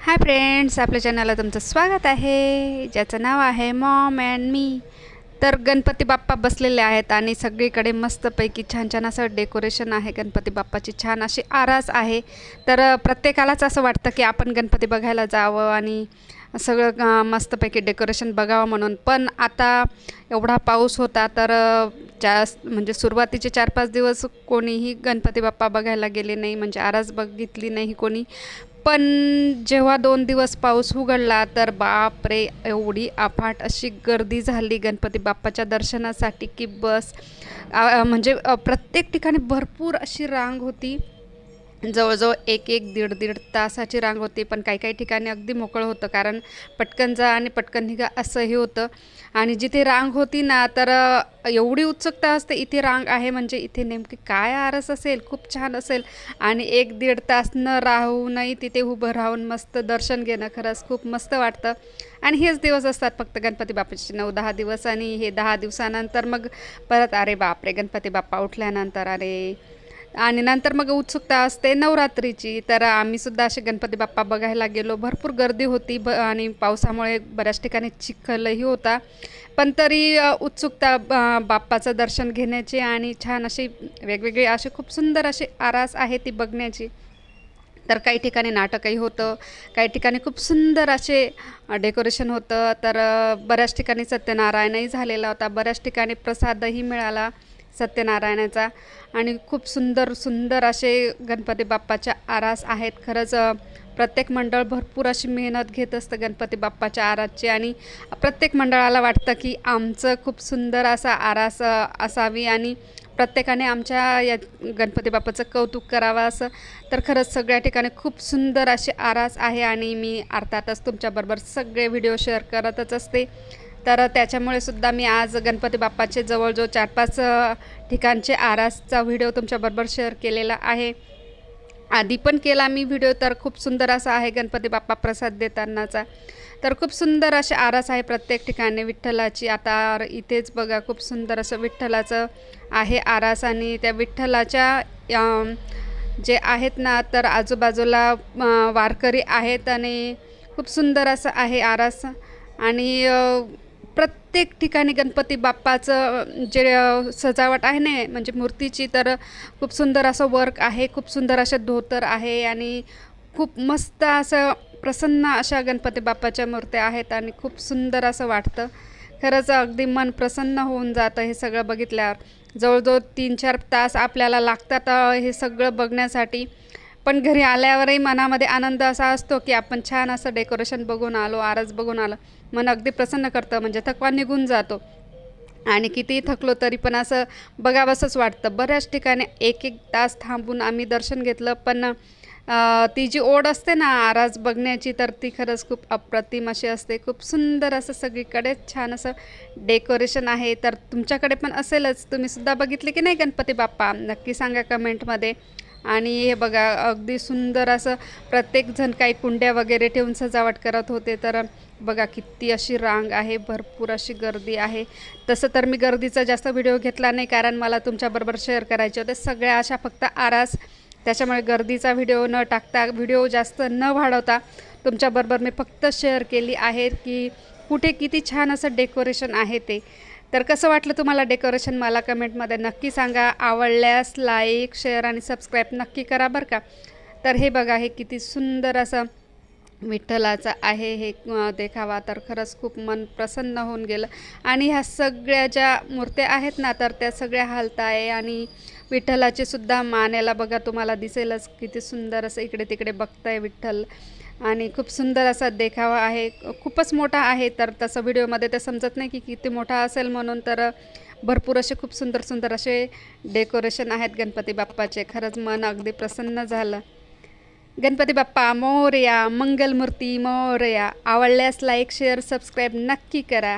Hi friends आपल्या चॅनलला तुमचं स्वागत आहे. ज्याचं नाव आहे मॉम अँड मी तर गणपती बाप्पा बसलेले आहेत आणि सगळीकडे मस्तपैकी छान छान असं डेकोरेशन आहे. गणपती बाप्पाची छान अशी आरास आहे. तर प्रत्येकालाच असं वाटतं की आपण गणपती बघायला जावं आणि सगळं मस्तपैकी डेकोरेशन बघावं म्हणून. पण आता एवढा पाऊस होता तर अ, जास्त म्हणजे सुरुवातीचे चार पाच दिवस कोणीही गणपती बाप्पा बघायला गेले नाही. म्हणजे आरास बघितली नाही कोणी. पण जेव्हा दोन दिवस पाऊस उघडला तर बापरे एवढी आफाट अशी गर्दी झाली गणपती बाप्पाच्या दर्शनासाठी की बस म्हणजे प्रत्येक ठिकाणी भरपूर अशी रांग होती. जवळजवळ एक एक दीड दीड तासाची रांग होती पण काही काही ठिकाणी अगदी मोकळं होतं कारण पटकन जा आणि पटकन निघा असंही होतं. आणि जिथे रांग होती ना तर एवढी उत्सुकता असते इथे रांग आहे म्हणजे इथे नेमकी काय आरस असेल खूप छान असेल. आणि एक दीड तास न राहूनही तिथे उभं राहून मस्त दर्शन घेणं खरंच खूप मस्त वाटतं. आणि हेच दिवस असतात फक्त गणपती बाप्पाचे नऊ दहा दिवस आणि हे दहा दिवसानंतर मग परत अरे बापरे गणपती बाप्पा उठल्यानंतर अरे आणि नंतर मग उत्सुकता असते नवरात्रीची. तर आम्ही सुद्धा असे गणपती बाप्पा बघायला गेलो. भरपूर गर्दी होती ब आणि पावसामुळे बऱ्याच ठिकाणी चिखलही होता. पण तरी उत्सुकता बाप्पाचं दर्शन घेण्याची आणि छान अशी वेगवेगळी अशी खूप सुंदर अशी आरास आहे ती बघण्याची. तर काही ठिकाणी नाटकही होतं. काही ठिकाणी खूप सुंदर असे डेकोरेशन होतं. तर बऱ्याच ठिकाणी सत्यनारायणही झालेला होता. बऱ्याच ठिकाणी प्रसादही मिळाला. सत्यनारायणाचा. आणि खूप सुंदर सुंदर असे गणपती बाप्पाच्या आरास आहेत. खरंच प्रत्येक मंडळ भरपूर अशी मेहनत घेत असतं गणपती बाप्पाच्या आरासची. आणि प्रत्येक मंडळाला वाटतं की आमचं खूप सुंदर असा आरास असावी आणि प्रत्येकाने आमच्या या गणपती बाप्पाचं कौतुक करावं असं. तर खरंच सगळ्या ठिकाणी खूप सुंदर अशी आरास आहे आणि मी अर्थातच तुमच्याबरोबर सगळे व्हिडिओ शेअर करतच असते. तर त्याच्यामुळे सुद्धा मी आज गणपती बाप्पाचे जवळजवळ चार पाच ठिकाणचे आरासचा व्हिडिओ तुमच्याबरोबर शेअर केलेला आहे. आधी पण केला मी व्हिडिओ तर खूप सुंदर असा आहे गणपती बाप्पा प्रसाद देतानाचा. तर खूप सुंदर असे आरास आहे प्रत्येक ठिकाणी विठ्ठलाची. आता इथेच बघा खूप सुंदर असं विठ्ठलाचं आहे आरास आणि त्या विठ्ठलाच्या जे आहेत ना तर आजूबाजूला वारकरी आहेत आणि खूप सुंदर असं आहे आरास. आणि प्रत्येक ठिकाणी गणपती बाप्पाचं जे सजावट आहे ना म्हणजे मूर्तीची तर खूप सुंदर असं वर्क आहे खूप सुंदर असं धोतर आहे आणि खूप मस्त असं प्रसन्न अशा गणपती बाप्पाच्या मूर्त्या आहेत आणि खूप सुंदर असं वाटतं. खरंच अगदी मन प्रसन्न होऊन जातं हे सगळं बघितल्यावर. जवळजवळ तीन चार तास आपल्याला लागतात हे सगळं बघण्यासाठी. पण घरी आल्यावरही मनामध्ये आनंद असा असतो की आपण छान असं डेकोरेशन बघून आलो आरस बघून आलो. मन अगदी प्रसन्न करतं म्हणजे थकवा निघून जातो. आणि कितीही थकलो तरी पण असं बघावंसंच वाटतं. बऱ्याच ठिकाणी एक एक तास थांबून आम्ही दर्शन घेतलं पण ती जी ओढ असते ना आरास बघण्याची तर ती खरंच खूप अप्रतिम अशी असते. खूप सुंदर असं सगळीकडे छान असं डेकोरेशन आहे. तर तुमच्याकडे पण असेलच. तुम्हीसुद्धा बघितले की नाही गणपती बाप्पा? नक्की सांगा कमेंटमध्ये आणि हे बघा अगदी सुंदर असं प्रत्येकजण काही कुंड्या वगैरे ठेवून सजावट करत होते. तर बघा किती अशी रांग आहे भरपूर अशी गर्दी आहे. तसं तर मी गर्दीचा जास्त व्हिडिओ घेतला नाही कारण मला तुमच्याबरोबर शेअर करायचे होते. सगळ्या अशा फक्त आरास. त्याच्यामुळे गर्दीचा व्हिडिओ न टाकता व्हिडिओ जास्त न वाढवता तुमच्याबरोबर मी फक्त शेअर केली आहे की कुठे किती छान असं डेकोरेशन आहे ते. तर कसं वाटलं तुम्हाला डेकोरेशन मला कमेंटमध्ये नक्की सांगा. आवडल्यास लाईक शेअर आणि सबस्क्राईब नक्की करा बरं का. तर हे बघा हे किती सुंदर असं विठ्ठलाचं आहे. हे देखावा तर खरंच खूप मन प्रसन्न होऊन गेलं. आणि ह्या सगळ्या ज्या मूर्त्या आहेत ना तर त्या सगळ्या हलताय आहे आणि विठ्ठलाचे सुद्धा मानेला बघा तुम्हाला दिसेलच किती सुंदर असं इकडे तिकडे बघताय विठ्ठल. आणि खूप सुंदर असा देखावा आहे. खूपच मोठा आहे तर तसं व्हिडिओमध्ये ते समजत नाही की किती मोठा असेल म्हणून तर भरपूर असे खूप सुंदर सुंदर असे डेकोरेशन आहेत गणपती बाप्पाचे. खरंच मन अगदी प्रसन्न झालं. गणपती बाप्पा मोरया मंगलमूर्ती मोरया. आवडल्यास लाईक शेअर सबस्क्राईब नक्की करा.